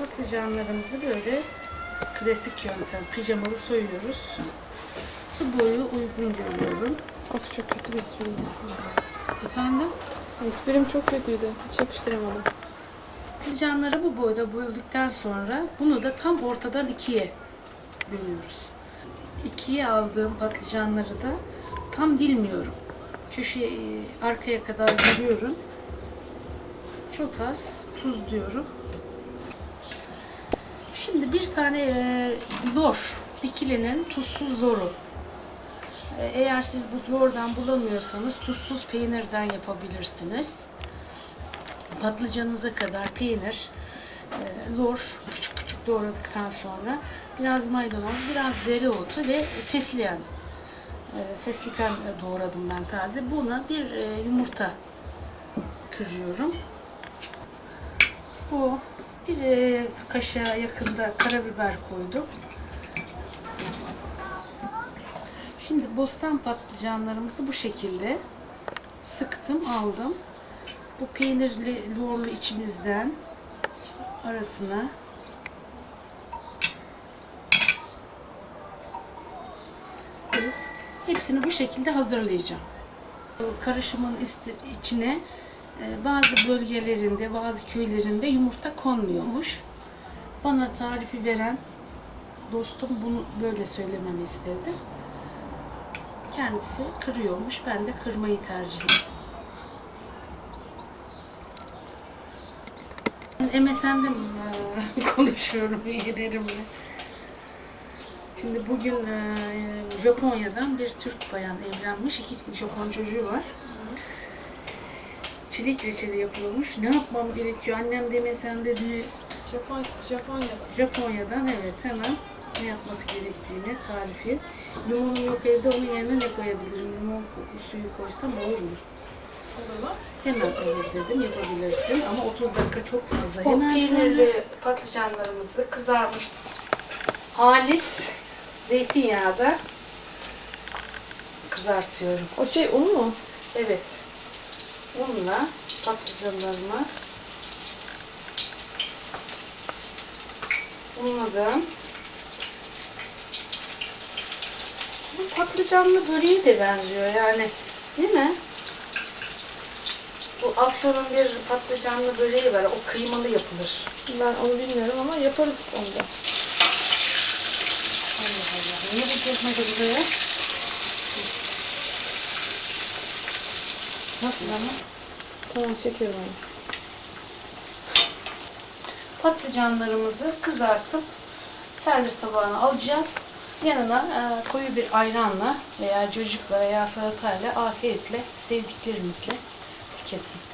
Patlıcanlarımızı böyle klasik yöntem pijamalı soyuyoruz. Bu boyu uygun görüyorum. Of çok kötü bir espriydi. Efendim? Esprim çok kötüydü. Hiç yakıştıramadım. Patlıcanları bu boyda böldükten sonra bunu da tam ortadan ikiye bölüyoruz. İkiye aldığım patlıcanları da tam dilmiyorum. Köşeye, e, arkaya kadar giriyorum. Çok az tuzluyorum. Şimdi bir tane e, lor, dikilinin tuzsuz loru. E, Eğer siz bu lordan bulamıyorsanız tuzsuz peynirden yapabilirsiniz patlıcanınıza kadar peynir, e, lor küçük küçük doğradıktan sonra biraz maydanoz, biraz dereotu ve fesleğen. E, fesleğen doğradım ben taze. Buna bir e, yumurta kırıyorum. Bu bir e, kaşığa yakında karabiber koydum. Şimdi bostan patlıcanlarımızı bu şekilde sıktım, aldım. Bu peynirli yoğurlu içimizden arasına hepsini bu şekilde hazırlayacağım. Karışımın içine bazı bölgelerinde, bazı köylerinde yumurta konmuyormuş. Bana tarifi veren dostum bunu böyle söylememi istedi. Kendisi kırıyormuş. Ben de kırmayı tercih ettim. MSN'de e, konuşuyorum üyelerimle. Şimdi bugün e, Japonya'dan bir Türk bayan evlenmiş. iki Japon çocuğu var. Çilek reçeli yapıyormuş. Ne yapmam gerekiyor? Annem de MSN'de değil. Japon, Japonya'da. Japonya'dan evet hemen ne yapması gerektiğini tarifi. Limonum yok evde onun yerine ne koyabilirim? Limon suyu koysam olur mu? Olur? Hemen olur dedim yapabilirsin ama 30 dakika çok fazla. O Hemen peynirli peynirli patlıcanlarımızı kızarmış halis zeytinyağda kızartıyorum. O şey un mu? Evet. Unla patlıcanlarımı unladım. Bu patlıcanlı böreğe de benziyor yani. Değil mi? Bu Afyon'un bir patlıcanlı böreği var. O kıymalı yapılır. Ben onu bilmiyorum ama yaparız onu da. Allah Allah. Niye bu çekmedi buraya? Nasıl ama? Tamam çekiyorum. Patlıcanlarımızı kızartıp servis tabağına alacağız. Yanına e, koyu bir ayranla veya cacıkla veya salatayla afiyetle sevdiklerimizle tüketin.